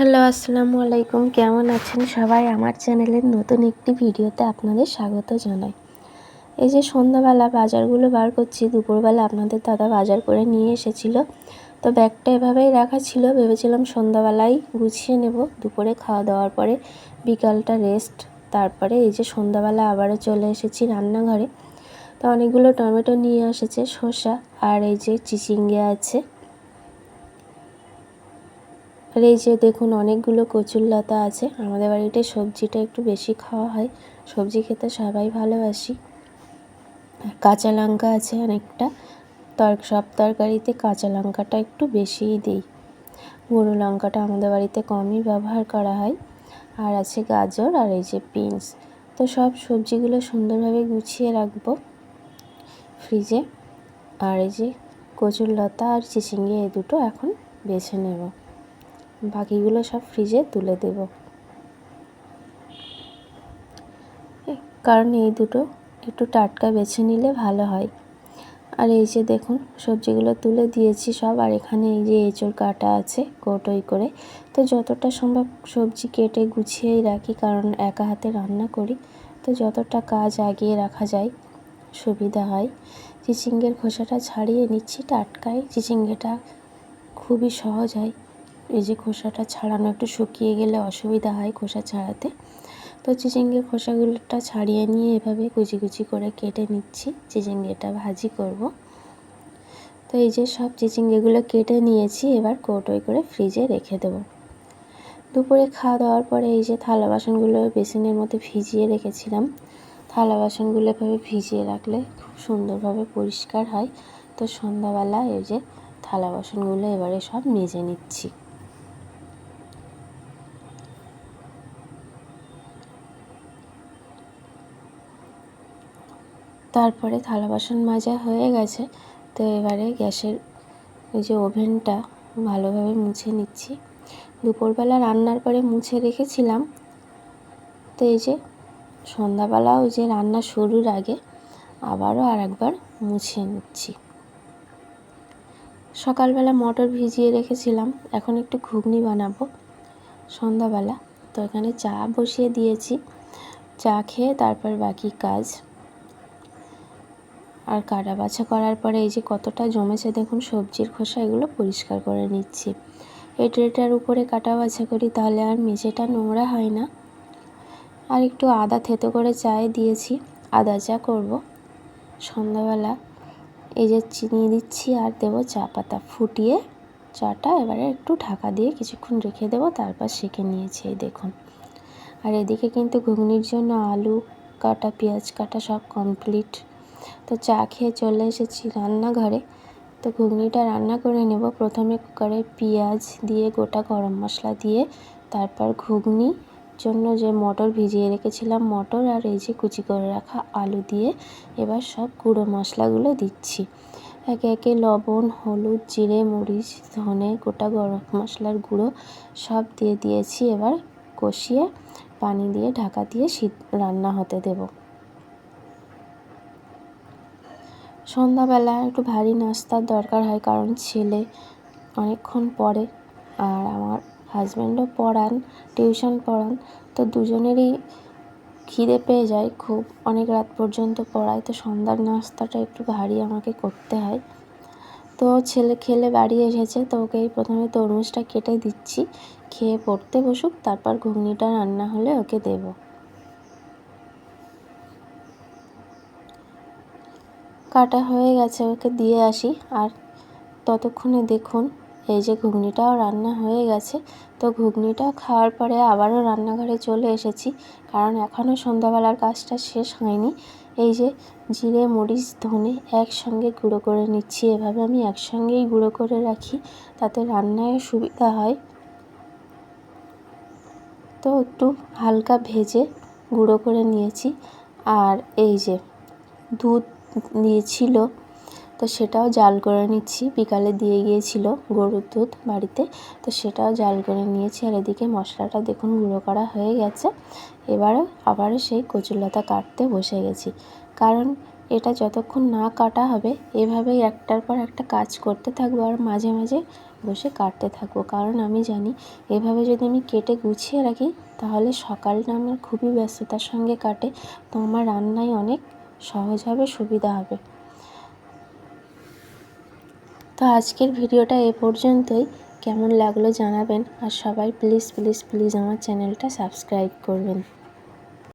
Hello, আসসালামু আলাইকুম। কেমন আছেন সবাই? আমার চ্যানেলের নতুন একটি ভিডিওতে আপনাদের স্বাগত জানাই। এই যে সন্ধ্যাবেলা বাজারগুলো বার করছি, দুপুরবেলা আপনাদের দাদা বাজার করে নিয়ে এসেছিল। তো ব্যাগটা এভাবেই রাখা ছিল, ভেবেছিলাম সন্ধ্যাবেলায় গুছিয়ে নেব। দুপুরে খাওয়া দাওয়ার পরে বিকালটা রেস্ট তারপরে এই যে সন্ধ্যাবেলা আবারও চলে এসেছি রান্নাঘরে। তো অনেকগুলো টমেটো নিয়ে এসেছে, শসা আর এই যে চিচিঙ্গে আছে। আর এই যে দেখুন, অনেকগুলো কচুর লতা আছে। আমাদের বাড়িতে সবজিটা একটু বেশি খাওয়া হয়। সবজি খেতে সবাই ভালোবাসি। কাঁচা লঙ্কা আছে অনেকটা। তর, সব তরকারিতে কাঁচা লঙ্কাটা একটু বেশিই দিই। গুঁড়ো লঙ্কাটা আমাদের বাড়িতে কমই ব্যবহার করা হয়। আর আছে গাজর আর এই যে বিনস। তো সব সবজিগুলো সুন্দরভাবে গুছিয়ে রাখব ফ্রিজে। আর এই যে কচুর লতা আর চিচিঙ্গি এই দুটো এখন বেছে নেব। বাকিগুলো সব ফ্রিজে তুলে দেব। কারণ এই দুটো একটু টাটকা বেছে নিলে ভালো হয়। আর এই যে দেখুন, সবজিগুলো তুলে দিয়েছি সব, আর এখানে এই যে এঁচড় কাটা আছে কৌটোই করে। তো যতটা সম্ভব সবজি কেটে গুছিয়েই রাখি, কারণ একা হাতে রান্না করি। তো যতটা কাজ আগিয়ে রাখা যায়, সুবিধা হয়। চিচিঙ্গের খোসাটা ছাড়িয়ে নিচ্ছি টাটকায়। চিচিঙ্গেটা খুবই সহজ হয়। এই যে খোসাটা ছাড়ানো, একটু শুকিয়ে গেলে অসুবিধা হয় খোসা ছাড়াতে। তো চিচিঙ্গে খোসাগুলোটা ছাড়িয়ে নিয়ে এভাবে কুচি কুচি করে কেটে নিচ্ছি, চিচিঙ্গেটা ভাজি করব। তো এই যে সব চিচিঙ্গেগুলো কেটে নিয়েছি, এবার কৌটোয় করে ফ্রিজে রেখে দেবো। দুপুরে খাওয়া দাওয়ার পরে এই যে থালা বাসনগুলো বেসিনের মধ্যে ভিজিয়ে রেখেছিলাম। থালা বাসনগুলো এভাবে ভিজিয়ে রাখলে খুব সুন্দরভাবে পরিষ্কার হয়। তো সন্ধ্যাবেলা এই যে থালা বাসনগুলো এবারে সব মেজে নিচ্ছি। তারপরে থালা বাসন মাজা হয়ে গেছে। তো এবারে গ্যাসের এই যে ওভেনটা ভালোভাবে মুছে নিচ্ছি। দুপুরবেলা রান্নার পরে মুছে রেখেছিলাম। তো এই যে সন্ধ্যাবেলাও যে রান্না শুরুর আগে আবারও আর একবার মুছে নিচ্ছি। সকালবেলা মটর ভিজিয়ে রেখেছিলাম। এখন একটু ঘুগনি বানাবো সন্ধ্যাবেলা। তো এখানে চা বসিয়ে দিয়েছি। চা খেয়ে তারপর বাকি কাজ আর কাটা বাছা করার পরে এই যে কতটা জমেছে দেখুন, সবজির খোসা এগুলো পরিষ্কার করে নিচ্ছি। এই ট্রেটার উপরে কাটা বাছা করি তাহলে আর মেঝেটা নোংরা হয় না। আর একটু আদা থেতো করে চায়ে দিয়েছি, আদা চা করব। সন্ধ্যাবেলা এই যে চিনি দিচ্ছি আর দেবো চা পাতা। ফুটিয়ে চাটা এবারে একটু ঢাকা দিয়ে কিছুক্ষণ রেখে দেবো, তারপর সেঁকে নিয়েছি এই দেখুন। আর এদিকে কিন্তু ঘুগনির জন্য আলু, কাটা, পেঁয়াজ কাটা সব কমপ্লিট তো চা খেয়ে চলে এসেছি রান্নাঘরে। তো ঘুগনিটা রান্না করে নেব। প্রথমে কুকারে পেঁয়াজ দিয়ে, গোটা গরম মশলা দিয়ে, তারপর ঘুগনি। জন্য যে মটর ভিজিয়ে রেখেছিলাম মটর আর এই যে কুচি করে রাখা আলু দিয়ে, এবার সব গুঁড়ো মশলাগুলো দিচ্ছি। একে একে লবণ, হলুদ, জিরে, মরিচ, ধনে, গোটা গরম মশলার গুঁড়ো সব দিয়ে দিয়েছি। এবার কষিয়ে পানি দিয়ে ঢাকা দিয়ে শীত রান্না হতে দেবো। সন্ধ্যাবেলা একটু ভারী নাস্তার দরকার হয় কারণ ছেলে অনেকক্ষণ পড়ে আর আমার হাজব্যান্ডও পড়ান টিউশন পড়ান, তো দুজনেরই খিদে পেয়ে যায় খুব। অনেক রাত পর্যন্ত পড়ায়, তো সন্ধ্যার নাস্তাটা একটু ভারী আমাকে করতে হয়। তো ছেলে খেলে বাড়ি এসেছে, তো ওকে প্রথমে তরমুজটা কেটে দিচ্ছি, খেয়ে পড়তে বসুক, তারপর ঘুগনিটা রান্না হলে ওকে দেবো। কাটা হয়ে গেছে, ওকে দিয়ে আসি। আর ততক্ষণে দেখুন, এই যে ঘুগনিটাও রান্না হয়ে গেছে। তো ঘুগনিটা খাওয়ার পরে আবারও রান্নাঘরে চলে এসেছি, কারণ এখনও সন্ধ্যাবেলার কাজটা শেষ হয়নি। এই যে জিরে, মরিচ, ধনে একসঙ্গে গুঁড়ো করে নিচ্ছি। এভাবে আমি একসঙ্গেই গুঁড়ো করে রাখি, তাতে রান্নায় সুবিধা হয়। তো একটু হালকা ভেজে গুঁড়ো করে নিয়েছি। আর এই যে দুধ দিয়েছিল, তো সেটাও জাল করে নিচ্ছি। বিকালে দিয়ে গিয়েছিল গরুর দুধ বাড়িতে, তো সেটাও জাল করে নিয়েছি। আর এদিকে মশলাটা দেখুন গুঁড়ো করা হয়ে গেছে। এবারে আবারও সেই কচুরলতা কাটতে বসে গেছি। কারণ এটা যতক্ষণ না কাটা হবে, এভাবেই একটার পর একটা কাজ করতে থাকব আর মাঝে মাঝে বসে কাটতে থাকব। কারণ আমি জানি, এভাবে যদি আমি কেটে গুছিয়ে রাখি, তাহলে সকালটা আমার খুবই ব্যস্ততার সঙ্গে কাটে। তো আমার রান্নায় অনেক সহজ হবে, সুবিধা হবে। তো আজকের ভিডিওটা এ পর্যন্তই। কেমন লাগল জানাবেন। আর সবাই প্লিজ প্লিজ প্লিজ আমার চ্যানেলটা সাবস্ক্রাইব করবেন।